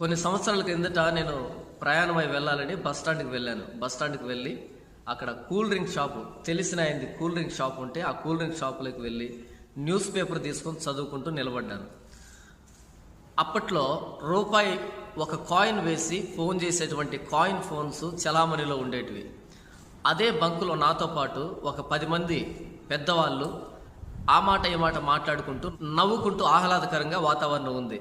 కొన్ని సంవత్సరాల కిందట నేను ప్రయాణమై వెళ్ళాలని బస్ స్టాండ్కి వెళ్ళాను. బస్ స్టాండ్కి వెళ్ళి అక్కడ కూల్ డ్రింక్ షాపు తెలిసిన అయింది కూల్ డ్రింక్ షాప్ ఉంటే ఆ కూల్ డ్రింక్ షాపులోకి వెళ్ళి న్యూస్ పేపర్ తీసుకొని చదువుకుంటూ నిలబడ్డాను. అప్పట్లో రూపాయి ఒక కాయిన్ వేసి ఫోన్ చేసేటువంటి కాయిన్ ఫోన్స్ చలామణిలో ఉండేటివి. అదే బంకులో నాతో పాటు ఒక పది మంది పెద్దవాళ్ళు ఆ మాట ఈ మాట మాట్లాడుకుంటూ నవ్వుకుంటూ ఆహ్లాదకరంగా వాతావరణం ఉంది.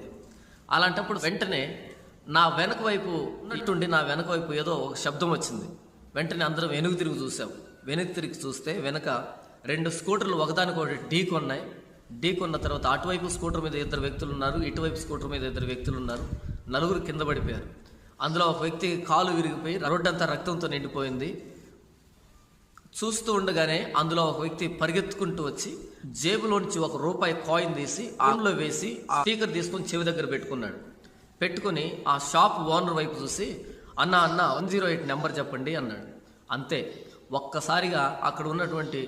అలాంటప్పుడు వెంటనే నా వెనక వైపు ఇటుండి నా వెనక వైపు ఏదో ఒక శబ్దం వచ్చింది. వెంటనే అందరం వెనుక తిరిగి చూసాం. వెనుక తిరిగి చూస్తే వెనక రెండు స్కూటర్లు ఒకదానికొకటి ఢీ కొన్నాయి. ఢీ కొన్న తర్వాత అటువైపు స్కూటర్ మీద ఇద్దరు వ్యక్తులు ఉన్నారు ఇటువైపు స్కూటర్ మీద ఇద్దరు వ్యక్తులు ఉన్నారు. నలుగురు కింద పడిపోయారు. అందులో ఒక వ్యక్తి కాలు విరిగిపోయి రోడ్డంతా రక్తంతో నిండిపోయింది. చూస్తూ ఉండగానే అందులో ఒక వ్యక్తి పరిగెత్తుకుంటూ వచ్చి జేబులోంచి ఒక రూపాయి కాయిన్ తీసి ఆన్లో వేసి ఆ స్పీకర్ తీసుకొని చెవి దగ్గర పెట్టుకున్నాడు. పెట్టుకుని ఆ షాప్ ఓనర్ వైపు చూసి అన్న అన్న వన్ జీరో ఎయిట్ నెంబర్ చెప్పండి అన్నాడు. అంతే. ఒక్కసారిగా అక్కడ ఉన్నటువంటి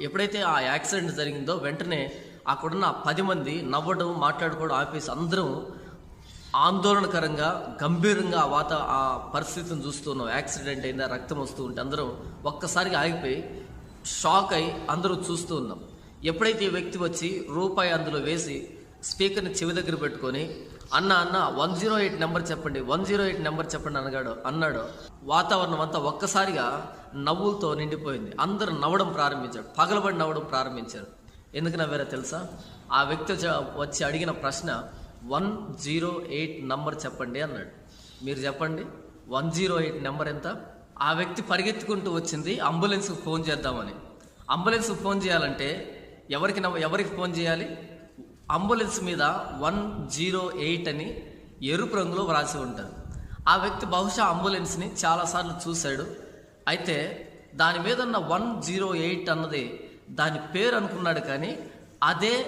ఎప్పుడైతే ఆ యాక్సిడెంట్ జరిగిందో వెంటనే అక్కడున్న పది మంది నవ్వడం మాట్లాడుకోవడం ఆపేసి అందరం ఆందోళనకరంగా గంభీరంగా ఆ వాత ఆ పరిస్థితిని చూస్తున్నాం యాక్సిడెంట్ అయిందా రక్తం వస్తూ ఉంటే అందరం ఒక్కసారిగా ఆగిపోయి షాక్ అయి అందరూ చూస్తూ ఉన్నాం. ఎప్పుడైతే ఈ వ్యక్తి వచ్చి రూపాయి అందులో వేసి స్పీకర్ని చెవి దగ్గర పెట్టుకొని అన్న అన్న వన్ జీరో ఎయిట్ నెంబర్ చెప్పండి వన్ జీరో ఎయిట్ నెంబర్ చెప్పండి అనగాడు అన్నాడు వాతావరణం అంతా ఒక్కసారిగా నవ్వులతో నిండిపోయింది. అందరూ నవ్వడం ప్రారంభించారు. పగలబడి నవ్వడం ప్రారంభించారు. ఎందుకు నవ్వారో తెలుసా? ఆ వ్యక్తి వచ్చి- వచ్చి అడిగిన ప్రశ్న వన్ జీరో ఎయిట్ నంబర్ చెప్పండి అన్నాడు. మీరు చెప్పండి వన్ జీరో ఎయిట్ నెంబర్ ఎంత? ఆ వ్యక్తి పరిగెత్తుకుంటూ వచ్చింది అంబులెన్స్కి ఫోన్ చేద్దామని. అంబులెన్స్కి ఫోన్ చేయాలంటే ఎవరికి ఎవరికి ఫోన్ చేయాలి? అంబులెన్స్ మీద వన్ జీరో ఎయిట్ అని ఎరుపు రంగులో వ్రాసి ఉంటుంది. ఆ వ్యక్తి బహుశా అంబులెన్స్ని చాలాసార్లు చూశాడు. అయితే దాని మీద ఉన్న వన్ జీరో ఎయిట్ అన్నది దాని పేరు అనుకున్నాడు కానీ అదే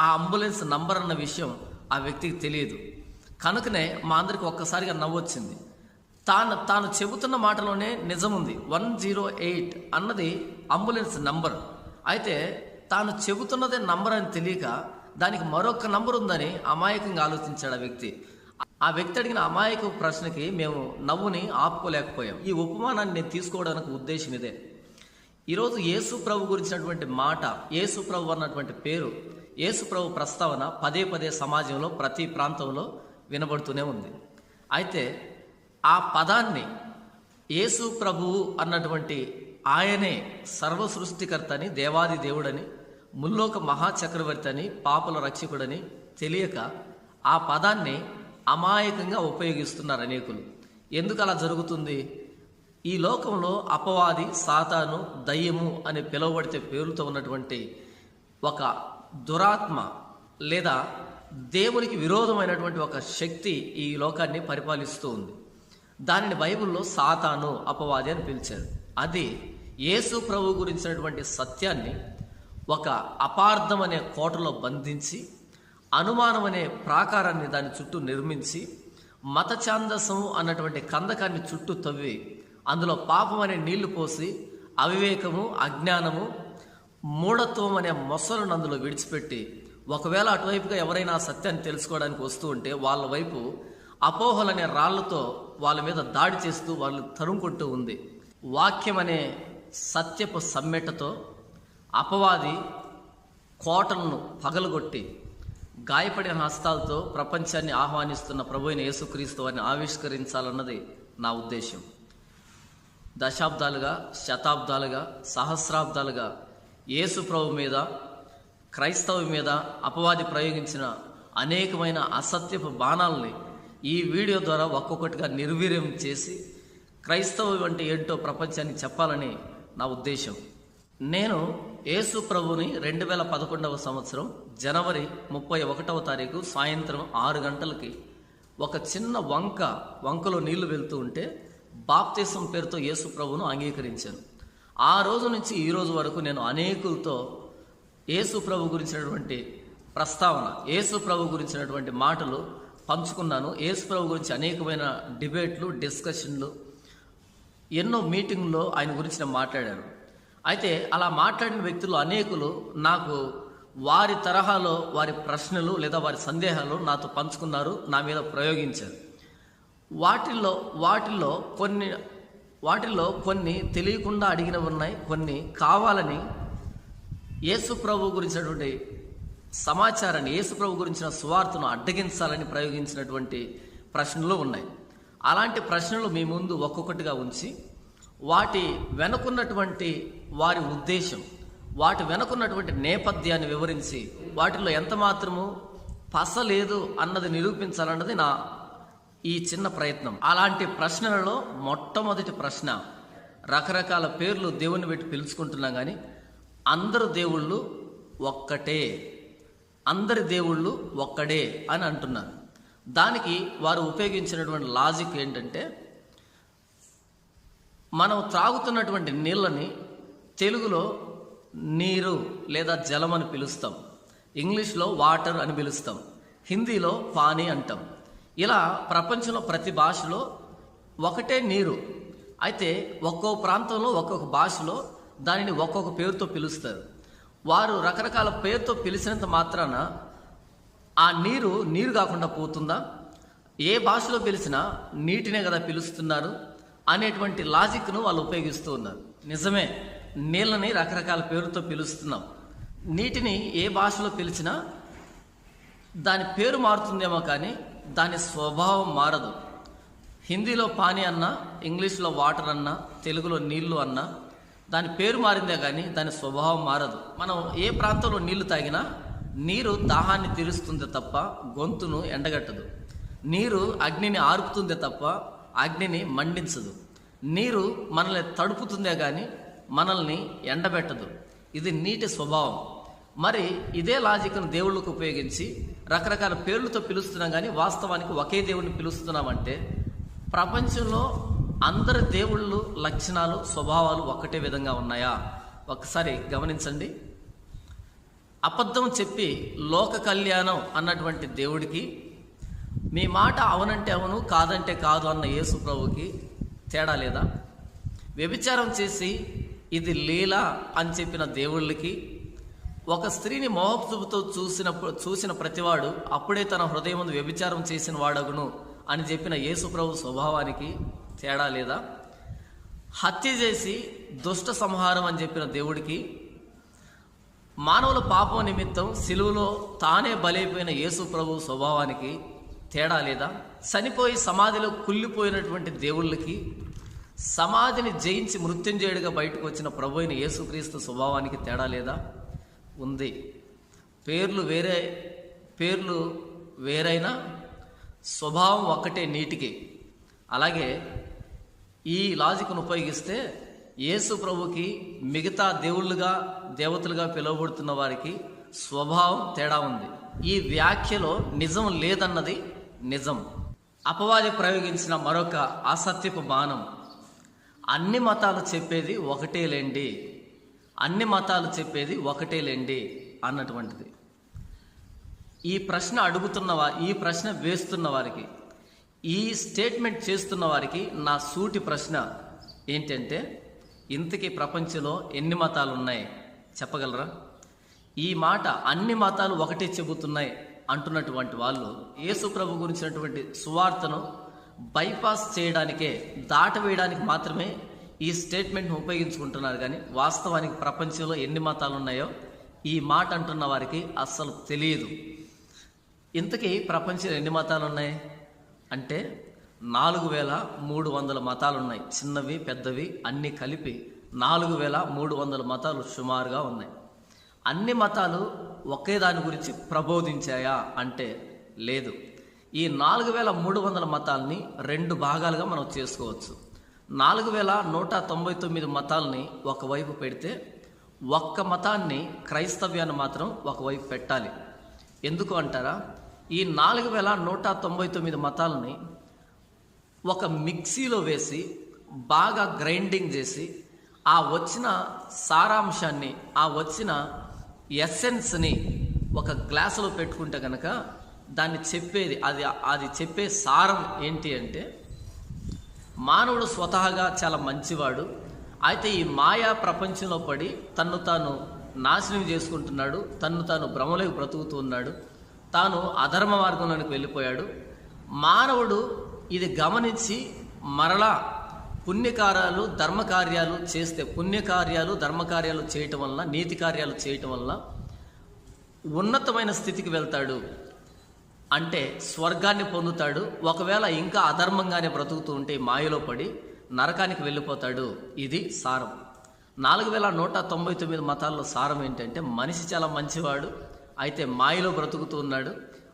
ఆ అంబులెన్స్ నంబర్ అన్న విషయం ఆ వ్యక్తికి తెలియదు. కనుకనే మా అందరికి ఒక్కసారిగా నవ్వొచ్చింది. తాను తాను చెబుతున్న మాటలోనే నిజం ఉంది వన్ జీరో ఎయిట్ అన్నది అంబులెన్స్ నంబర్. అయితే తాను చెబుతున్నదే నంబర్ అని తెలియక దానికి మరొక నంబర్ ఉందని అమాయకంగా ఆలోచించాడు ఆ వ్యక్తి. ఆ వ్యక్తి అడిగిన అమాయక ప్రశ్నకి మేము నవ్వుని ఆపుకోలేకపోయాం. ఈ ఉపమానాన్ని నేను తీసుకోవడానికి ఉద్దేశం ఇదే. ఈరోజు యేసు ప్రభు గురించినటువంటి మాట యేసు ప్రభు అన్నటువంటి పేరు యేసు ప్రభు ప్రస్తావన పదే పదే సమాజంలో ప్రతి ప్రాంతంలో వినబడుతూనే ఉంది. అయితే ఆ పదాన్ని యేసు ప్రభువు అన్నటువంటి ఆయనే సర్వ సృష్టికర్త అని దేవాది దేవుడని ముల్లోక మహాచక్రవర్తి అని పాపల రక్షకుడని తెలియక ఆ పదాన్ని అమాయకంగా ఉపయోగిస్తున్నారు అనేకులు. ఎందుకు అలా జరుగుతుంది? ఈ లోకంలో అపవాది సాతాను దయ్యము అని పిలువబడితే పేరుతో ఉన్నటువంటి ఒక దురాత్మ లేదా దేవునికి విరోధమైనటువంటి ఒక శక్తి ఈ లోకాన్ని పరిపాలిస్తూ ఉంది. దానిని బైబిల్లో సాతాను అపవాది అని పిలిచారు. అది యేసు ప్రభు గురించినటువంటి సత్యాన్ని ఒక అపార్థం అనే కోటలో బంధించి అనుమానం అనే ప్రాకారాన్ని దాని చుట్టూ నిర్మించి మత ఛాందసము అన్నటువంటి కందకాన్ని చుట్టూ తవ్వి అందులో పాపం అనే నీళ్ళు పోసి అవివేకము అజ్ఞానము మూఢత్వం అనే మొసలను అందులో విడిచిపెట్టి ఒకవేళ అటువైపుగా ఎవరైనా సత్యాన్ని తెలుసుకోవడానికి వస్తూ ఉంటే వాళ్ళ వైపు అపోహలనే రాళ్ళతో వాళ్ళ మీద దాడి చేస్తూ వాళ్ళు తరుముకుంటూ ఉంది. వాక్యం అనే సత్యపు సమ్మెటతో అపవాది కోటలను పగలగొట్టి గాయపడిన హస్తాలతో ప్రపంచాన్ని ఆహ్వానిస్తున్న ప్రభు యేసుక్రీస్తు వారిని ఆవిష్కరించాలన్నది నా ఉద్దేశం దశాబ్దాలుగా శతాబ్దాలుగా సహస్రాబ్దాలుగా యేసు ప్రభు మీద క్రైస్తవు మీద అపవాది ప్రయోగించిన అనేకమైన అసత్యపు బాణాలని ఈ వీడియో ద్వారా ఒక్కొక్కటిగా నిర్వీర్యం చేసి క్రైస్తవు వంటి ఏంటో ప్రపంచాన్ని చెప్పాలని నా ఉద్దేశం. నేను యేసు ప్రభుని రెండు వేల పదకొండవ సంవత్సరం జనవరి ముప్పై ఒకటవ తారీఖు సాయంత్రం ఆరు గంటలకి ఒక చిన్న వంక వంకలో నీళ్ళు వెళ్తూ ఉంటే బాప్తిసం పేరుతో యేసు ప్రభును అంగీకరించాను. ఆ రోజు నుంచి ఈ రోజు వరకు నేను అనేకులతో యేసు ప్రభు గురించినటువంటి ప్రస్తావన యేసు ప్రభు గురించినటువంటి మాటలు పంచుకున్నాను. యేసు ప్రభు గురించి అనేకమైన డిబేట్లు డిస్కషన్లు ఎన్నో మీటింగ్లో ఆయన గురించి నేను మాట్లాడాను. అయితే అలా మాట్లాడిన వ్యక్తులు అనేకులు నాకు వారి తరహాలో వారి ప్రశ్నలు లేదా వారి సందేహాలు నాతో పంచుకున్నారు నా మీద ప్రయోగించారు. వాటిల్లో వాటిల్లో కొన్ని వాటిల్లో కొన్ని తెలియకుండా అడిగినవి ఉన్నాయి కొన్ని కావాలని యేసు ప్రభు గురించినటువంటి సమాచారాన్ని యేసు ప్రభు గురించిన సువార్తను అడ్డగించాలని ప్రయోగించినటువంటి ప్రశ్నలు ఉన్నాయి. అలాంటి ప్రశ్నలు మీ ముందు ఒక్కొక్కటిగా ఉంచి వాటి వెనుకున్నటువంటి వారి ఉద్దేశం వాటి వెనుకున్నటువంటి నేపథ్యాన్ని వివరించి వాటిలో ఎంత మాత్రము పస లేదు అన్నది నిరూపించాలన్నది నా ఈ చిన్న ప్రయత్నం. అలాంటి ప్రశ్నలలో మొట్టమొదటి ప్రశ్న రకరకాల పేర్లు దేవుని పెట్టి పిలుచుకుంటున్నాం కానీ అందరు దేవుళ్ళు ఒక్కటే. అందరి దేవుళ్ళు ఒక్కడే అని అంటున్నారు. దానికి వారు ఉపయోగించినటువంటి లాజిక్ ఏంటంటే మనం త్రాగుతున్నటువంటి నీళ్ళని తెలుగులో నీరు లేదా జలం అని పిలుస్తాం. ఇంగ్లీష్లో వాటర్ అని పిలుస్తాం. హిందీలో పానీ అంటాం. ఇలా ప్రపంచంలో ప్రతి భాషలో ఒకటే నీరు. అయితే ఒక్కో ప్రాంతంలో ఒక్కొక్క భాషలో దానిని ఒక్కొక్క పేరుతో పిలుస్తారు. వారు రకరకాల పేరుతో పిలిచినంత మాత్రాన ఆ నీరు నీరు కాకుండా పోతుందా? ఏ భాషలో పిలిచినా నీటినే కదా పిలుస్తున్నారు అనేటువంటి లాజిక్ను వాళ్ళు ఉపయోగిస్తూ ఉన్నారు. నిజమే నీళ్ళని రకరకాల పేరుతో పిలుస్తున్నాం. నీటిని ఏ భాషలో పిలిచినా దాని పేరు మారుతుందేమో కానీ దాని స్వభావం మారదు. హిందీలో పానీ అన్నా ఇంగ్లీష్లో వాటర్ అన్నా తెలుగులో నీళ్ళు అన్నా దాని పేరు మారిందే కానీ దాని స్వభావం మారదు. మనం ఏ ప్రాంతంలో నీళ్ళు తాగినా నీరు దాహాన్ని తీరుస్తుంది తప్ప గొంతును ఎండగట్టదు. నీరు అగ్నిని ఆర్పుతుంది తప్ప అగ్నిని మండించదు. నీరు మనల్ని తడుపుతుందే కానీ మనల్ని ఎండబెట్టదు. ఇది నీటి స్వభావం. మరి ఇదే లాజిక్ను దేవుళ్ళకు ఉపయోగించి రకరకాల పేర్లతో పిలుస్తున్నాం కానీ వాస్తవానికి ఒకే దేవుడిని పిలుస్తున్నామంటే ప్రపంచంలో అందరి దేవుళ్ళు లక్షణాలు స్వభావాలు ఒకటే విధంగా ఉన్నాయా? ఒకసారి గమనించండి. అబద్ధం చెప్పి లోక కళ్యాణం అన్నటువంటి దేవుడికి మీ మాట అవునంటే అవును కాదంటే కాదు అన్న యేసు ప్రభుకి తేడా లేదా? వ్యభిచారం చేసి ఇది లీల అని చెప్పిన దేవుళ్ళకి ఒక స్త్రీని మోహపుతో చూసినప్పుడు చూసిన ప్రతివాడు అప్పుడే తన హృదయం వ్యభిచారం చేసిన వాడగును అని చెప్పిన యేసు ప్రభు స్వభావానికి తేడా లేదా? హత్య చేసి దుష్ట సంహారం అని చెప్పిన దేవుడికి మానవుల పాపం నిమిత్తం సిలువలో తానే బలైపోయిన యేసు ప్రభు స్వభావానికి తేడా లేదా? చనిపోయి సమాధిలో కుళ్ళిపోయినటువంటి దేవుళ్ళకి సమాధిని జయించి మృత్యుంజయుడిగా బయటకు వచ్చిన ప్రభు అయిన యేసుక్రీస్తు స్వభావానికి తేడా లేదా? ఉంది. పేర్లు వేరే పేర్లు వేరైనా స్వభావం ఒక్కటే నీటికి. అలాగే ఈ లాజిక్ను ఉపయోగిస్తే యేసు ప్రభుకి మిగతా దేవుళ్ళుగా దేవతలుగా పిలువబడుతున్న వారికి స్వభావం తేడా ఉంది. ఈ వ్యాఖ్యలో నిజం లేదన్నది నిజం. అపవాది ప్రయోగించిన మరొక అసత్యపు బాణం. అన్ని మతాలు చెప్పేది ఒకటే లేండి అన్ని మతాలు చెప్పేది ఒకటే లేండి అన్నటువంటిది. ఈ ప్రశ్న అడుగుతున్న ఈ ప్రశ్న వేస్తున్న వారికి ఈ స్టేట్మెంట్ చేస్తున్న వారికి నా సూటి ప్రశ్న ఏంటంటే ఇంతకీ ప్రపంచంలో ఎన్ని మతాలు ఉన్నాయి? చెప్పగలరా? ఈ మాట అన్ని మతాలు ఒకటే చెబుతున్నాయి అంటున్నటువంటి వాళ్ళు యేసు ప్రభు గురించినటువంటి సువార్తను బైపాస్ చేయడానికే దాటవేయడానికి మాత్రమే ఈ స్టేట్మెంట్ను ఉపయోగించుకుంటున్నారు కానీ వాస్తవానికి ప్రపంచంలో ఎన్ని మతాలు ఉన్నాయో ఈ మాట అంటున్న వారికి అస్సలు తెలియదు. ఇంతకీ ప్రపంచంలో ఎన్ని మతాలు ఉన్నాయి అంటే నాలుగు వేల మూడు వందల మతాలు ఉన్నాయి చిన్నవి పెద్దవి అన్నీ కలిపి నాలుగు వేల మూడు వందల మతాలు సుమారుగా ఉన్నాయి. అన్ని మతాలు ఒకే దాని గురించి ప్రబోధించాయా అంటే లేదు. ఈ నాలుగు వేల మూడు వందల మతాల్ని రెండు భాగాలుగా మనం చేసుకోవచ్చు. నాలుగు వేల నూట తొంభై తొమ్మిది మతాల్ని ఒకవైపు పెడితే ఒక్క మతాన్ని క్రైస్తవ్యాన్ని మాత్రం ఒకవైపు పెట్టాలి. ఎందుకు అంటారా? ఈ నాలుగు వేల నూట తొంభై తొమ్మిది మతాలని ఒక మిక్సీలో వేసి బాగా గ్రైండింగ్ చేసి ఆ వచ్చిన సారాంశాన్ని ఆ వచ్చిన ఎస్సెన్స్ని ఒక గ్లాసులో పెట్టుకుంటే కనుక దాన్ని చెప్పేది అది అది చెప్పే సారం ఏంటి అంటే మానవుడు స్వతహాగా చాలా మంచివాడు. అయితే ఈ మాయా ప్రపంచంలో పడి తన్ను తాను నాశనం చేసుకుంటున్నాడు తను తాను భ్రమలోకి బ్రతుకుతూ ఉన్నాడు తాను అధర్మ మార్గంలోనికి వెళ్ళిపోయాడు. మానవుడు ఇది గమనించి మరలా పుణ్యకార్యాలు ధర్మకార్యాలు చేస్తే పుణ్యకార్యాలు ధర్మకార్యాలు చేయటం వలన నీతి కార్యాలు చేయటం వలన ఉన్నతమైన స్థితికి వెళ్తాడు. అంటే స్వర్గాన్ని పొందుతాడు ఒకవేళ ఇంకా అధర్మంగానే బ్రతుకుతూ ఉంటే మాయలో పడి నరకానికి వెళ్ళిపోతాడు. ఇది సారం. నాలుగు వేల నూట తొంభై తొమ్మిది మతాల్లో సారం ఏంటంటే మనిషి చాలా మంచివాడు అయితే మాయలో బ్రతుకుతూ ఉన్నాడు.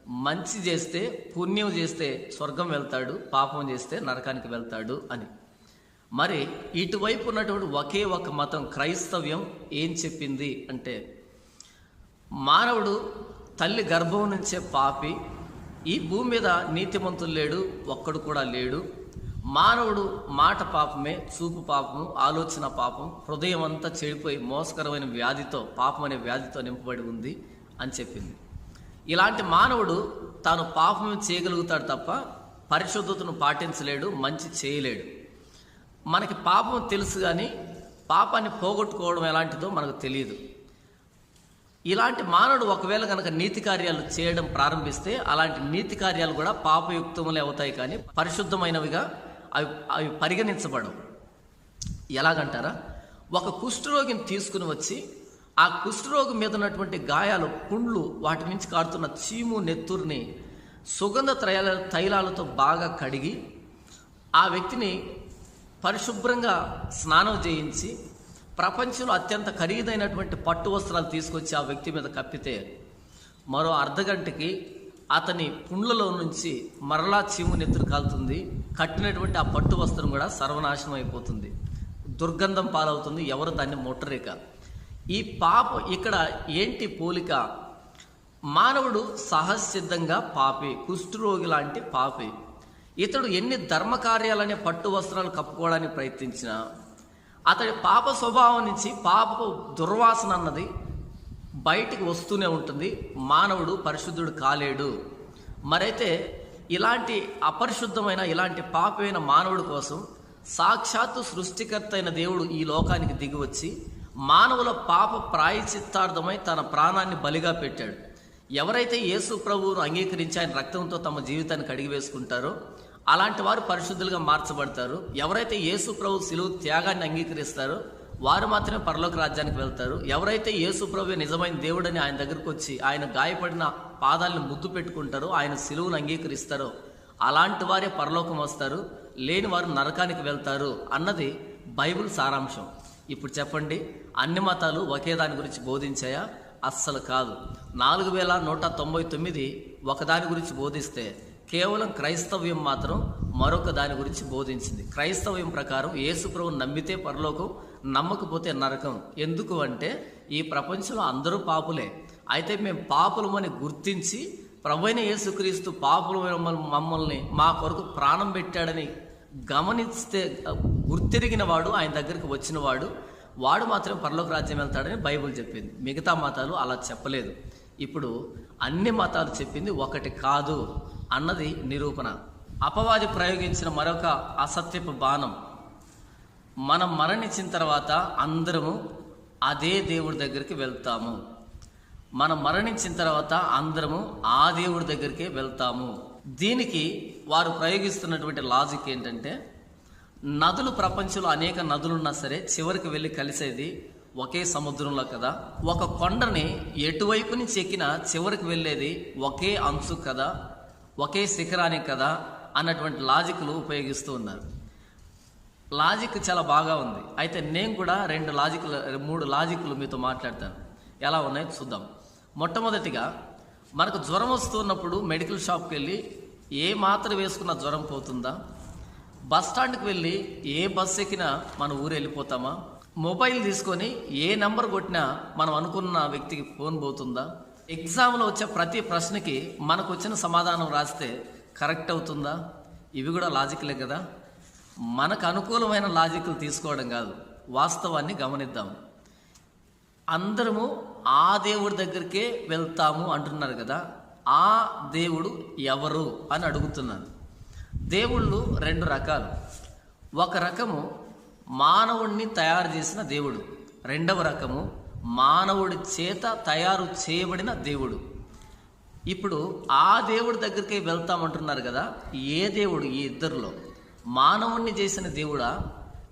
మంచి చేస్తే పుణ్యం చేస్తే స్వర్గం వెళ్తాడు పాపం చేస్తే నరకానికి వెళ్తాడు అని. మరి ఇటువైపు ఉన్నటువంటి ఒకే ఒక మతం క్రైస్తవ్యం ఏం చెప్పింది అంటే మానవుడు తల్లి గర్భం నుంచే పాపి ఈ భూమి మీద నీతిమంతులు లేడు ఒక్కడు కూడా లేడు. మానవుడు మాట పాపమే చూపు పాపము ఆలోచన పాపం హృదయం అంతా చెడిపోయి మోసకరమైన వ్యాధితో పాపం అనే వ్యాధితో నింపబడి ఉంది అని చెప్పింది. ఇలాంటి మానవుడు తాను పాపం చేయగలుగుతాడు తప్ప పరిశుద్ధతను పాటించలేడు మంచి చేయలేడు. మనకి పాపం తెలుసు కానీ పాపాన్ని పోగొట్టుకోవడం ఎలాంటిదో మనకు తెలియదు. ఇలాంటి మానవుడు ఒకవేళ కనుక నీతి కార్యాలు చేయడం ప్రారంభిస్తే అలాంటి నీతి కార్యాలు కూడా పాపయుక్తములే అవుతాయి కానీ పరిశుద్ధమైనవిగా అవి అవి పరిగణించబడవు. ఎలాగంటారా? ఒక కుష్ఠరోగిని తీసుకుని వచ్చి ఆ కుష్ఠరోగం మీద ఉన్నటువంటి గాయాలు పుండ్లు వాటి నుంచి కారుతున్న చీము నెత్తుర్ని సుగంధ త్రయాల తైలాలతో బాగా కడిగి ఆ వ్యక్తిని పరిశుభ్రంగా స్నానం చేయించి ప్రపంచంలో అత్యంత ఖరీదైనటువంటి పట్టు వస్త్రాలు తీసుకొచ్చి ఆ వ్యక్తి మీద కప్పితే మరో అర్ధగంటకి అతని పుండ్లలో నుంచి మరలా చీము నెత్తురు కాలుతుంది. కట్టినటువంటి ఆ పట్టు వస్త్రం కూడా సర్వనాశనం అయిపోతుంది. దుర్గంధం పాలవుతుంది. ఎవరు దాన్ని ముట్టరేక. ఈ పాప ఇక్కడ ఏంటి పోలిక? మానవుడు సహసిద్ధంగా పాపి. కుష్ఠరోగి లాంటి పాపి. ఇతడు ఎన్ని ధర్మకార్యాలనే పట్టు వస్త్రాలు కప్పుకోవడానికి ప్రయత్నించినా అతడి పాప స్వభావం నుంచి పాపపు దుర్వాసన అన్నది బయటికి వస్తూనే ఉంటుంది. మానవుడు పరిశుద్ధుడు కాలేడు. మరైతే ఇలాంటి అపరిశుద్ధమైన ఇలాంటి పాపమైన మానవుడి కోసం సాక్షాత్తు సృష్టికర్త అయిన దేవుడు ఈ లోకానికి దిగివచ్చి మానవుల పాప ప్రాయచిత్తార్థమై తన ప్రాణాన్ని బలిగా పెట్టాడు. ఎవరైతే యేసు ప్రభువును అంగీకరించి ఆయన రక్తంతో తమ జీవితాన్ని కడిగి వేసుకుంటారో అలాంటి వారు పరిశుద్ధులుగా మార్చబడతారు. ఎవరైతే యేసు ప్రభు సిలువు త్యాగాన్ని అంగీకరిస్తారో వారు మాత్రమే పరలోక రాజ్యానికి వెళ్తారు. ఎవరైతే యేసు ప్రభు నిజమైన దేవుడని ఆయన దగ్గరకు వచ్చి ఆయన గాయపడిన పాదాలను ముద్దు పెట్టుకుంటారో ఆయన సిలువును అంగీకరిస్తారో అలాంటి వారే పరలోకం వస్తారు. లేని వారు నరకానికి వెళ్తారు అన్నది బైబిల్ సారాంశం. ఇప్పుడు చెప్పండి అన్ని మతాలు ఒకే దాని గురించి బోధించాయా? అస్సలు కాదు. నాలుగు వేల నూట తొంభై తొమ్మిది ఒకదాని గురించి బోధిస్తే కేవలం క్రైస్తవ్యం మాత్రం మరొక దాని గురించి బోధించింది. క్రైస్తవ్యం ప్రకారం యేసుప్రభు నమ్మితే పరలోకం నమ్మకపోతే నరకం. ఎందుకు అంటే ఈ ప్రపంచంలో అందరూ పాపులే. అయితే మేము పాపులమని గుర్తించి ప్రభైన యేసుక్రీస్తు పాపులు మమ్మల్ని- మా కొరకు ప్రాణం పెట్టాడని గమనిస్తే గుర్తిరిగిన వాడు ఆయన దగ్గరికి వచ్చిన వాడు వాడు మాత్రం పరలోక రాజ్యం వెళ్తాడని బైబిల్ చెప్పింది. మిగతా మతాలు అలా చెప్పలేదు. ఇప్పుడు అన్ని మతాలు చెప్పింది ఒకటి కాదు. అన్నది నిరూపణ. అపవాది ప్రయోగించిన మరొక అసత్యపు బాణం. మనం మరణించిన తర్వాత అందరము అదే దేవుడి దగ్గరికి వెళ్తాము. మనం మరణించిన తర్వాత అందరము ఆ దేవుడి దగ్గరికే వెళ్తాము. దీనికి వారు ప్రయోగిస్తున్నటువంటి లాజిక్ ఏంటంటే నదులు ప్రపంచంలో అనేక నదులున్నా సరే చివరికి వెళ్ళి కలిసేది ఒకే సముద్రంలో కదా. ఒక కొండని ఎటువైపు నుంచి ఎక్కినా చివరికి వెళ్ళేది ఒకే అంచు కదా. ఒకే శిఖరానికి కదా అన్నటువంటి లాజిక్లు ఉపయోగిస్తూ ఉన్నారు. లాజిక్ చాలా బాగా ఉంది. అయితే నేను కూడా రెండు లాజిక్లు మూడు లాజిక్లు మీతో మాట్లాడతాను. ఎలా ఉన్నాయో చూద్దాం. మొట్టమొదటిగా మనకు జ్వరం వస్తున్నప్పుడు మెడికల్ షాప్కి వెళ్ళి ఏ మాత్ర వేసుకున్న జ్వరం పోతుందా? బస్ స్టాండ్కి వెళ్ళి ఏ బస్ ఎక్కినా మన ఊరు వెళ్ళిపోతామా? మొబైల్ తీసుకొని ఏ నెంబర్ కొట్టినా మనం అనుకున్న వ్యక్తికి ఫోన్ పోతుందా? ఎగ్జామ్లో వచ్చే ప్రతి ప్రశ్నకి మనకు వచ్చిన సమాధానం రాస్తే కరెక్ట్ అవుతుందా? ఇవి కూడా లాజిక్లే కదా. మనకు అనుకూలమైన లాజిక్లు తీసుకోవడం కాదు వాస్తవాన్ని గమనిద్దాం. అందరము ఆ దేవుడి దగ్గరికే వెళ్తాము అంటున్నారు కదా. ఆ దేవుడు ఎవరు అని అడుగుతున్నాను దేవుళ్ళు రెండు రకాలు. ఒక రకము మానవుణ్ణి తయారు చేసిన దేవుడు రెండవ రకము మానవుడి చేత తయారు చేయబడిన దేవుడు. ఇప్పుడు ఆ దేవుడి దగ్గరికి వెళ్తామంటున్నారు కదా ఏ దేవుడు ఈ ఇద్దరిలో? మానవుణ్ణి చేసిన దేవుడా?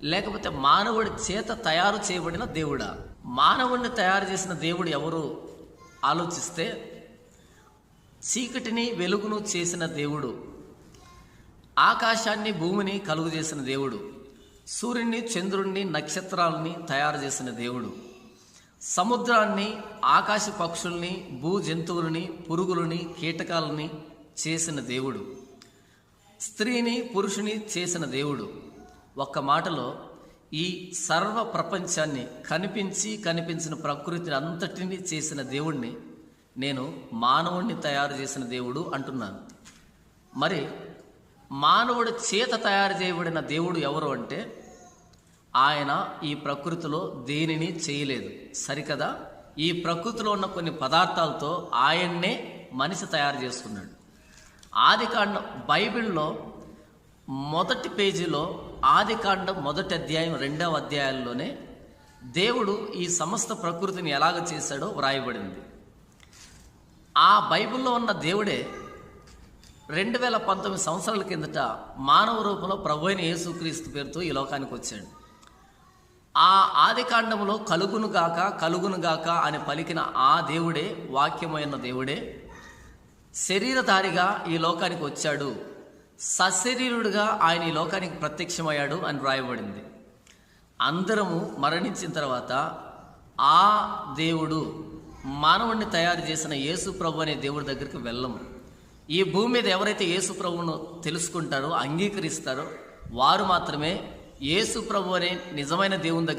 లేకపోతే మానవుడి చేత తయారు చేయబడిన దేవుడా? మానవుణ్ణి తయారు చేసిన దేవుడు ఎవరు? ఆలోచిస్తే చీకటిని వెలుగును చేసిన దేవుడు ఆకాశాన్ని భూమిని కలుగు చేసిన దేవుడు సూర్యుని చంద్రుణ్ణి నక్షత్రాలని తయారు చేసిన దేవుడు. సముద్రాన్ని ఆకాశ పక్షుల్ని భూ జంతువులని పురుగులని కీటకాలని చేసిన దేవుడు. స్త్రీని పురుషుని చేసిన దేవుడు. ఒక్క మాటలో ఈ సర్వ ప్రపంచాన్ని కనిపించి కనిపించిన ప్రకృతిని అంతటిని చేసిన దేవుణ్ణి నేను మానవుణ్ణి తయారు చేసిన దేవుడు అంటున్నాను. మరి మానవుడి చేత తయారు చేయబడిన దేవుడు ఎవరు అంటే ఆయన ఈ ప్రకృతిలో దేనిని చేయలేదు. సరికదా? ఈ ప్రకృతిలో ఉన్న కొన్ని పదార్థాలతో ఆయన్నే మనిషి తయారు చేసుకున్నాడు. ఆదికాండం బైబిల్లో మొదటి పేజీలో ఆదికాండం మొదటి అధ్యాయం రెండవ అధ్యాయంలోనే దేవుడు ఈ సమస్త ప్రకృతిని ఎలాగ చేశాడో వ్రాయబడింది. ఆ బైబిల్లో ఉన్న దేవుడే రెండు వేల పంతొమ్మిది సంవత్సరాల కిందట మానవ రూపంలో ప్రభు అయిన యేసుక్రీస్తు పేరుతో ఈ లోకానికి వచ్చాడు. ఆ ఆది కాండములో కలుగును గాక కలుగును అని పలికిన ఆ దేవుడే వాక్యమైన దేవుడే శరీరధారిగా ఈ లోకానికి వచ్చాడు. సశరీరుడుగా ఆయన ఈ లోకానికి ప్రత్యక్షమయ్యాడు అని వ్రాయబడింది. అందరము మరణించిన తర్వాత ఆ దేవుడు మానవుణ్ణి తయారు చేసిన యేసు ప్రభు అనే దేవుడి దగ్గరికి వెళ్ళము. ఈ భూమి మీద ఎవరైతే యేసు ప్రభువును తెలుసుకుంటారో అంగీకరిస్తారో వారు మాత్రమే యేసు ప్రభు అనే నిజమైన దేవుని దగ్గర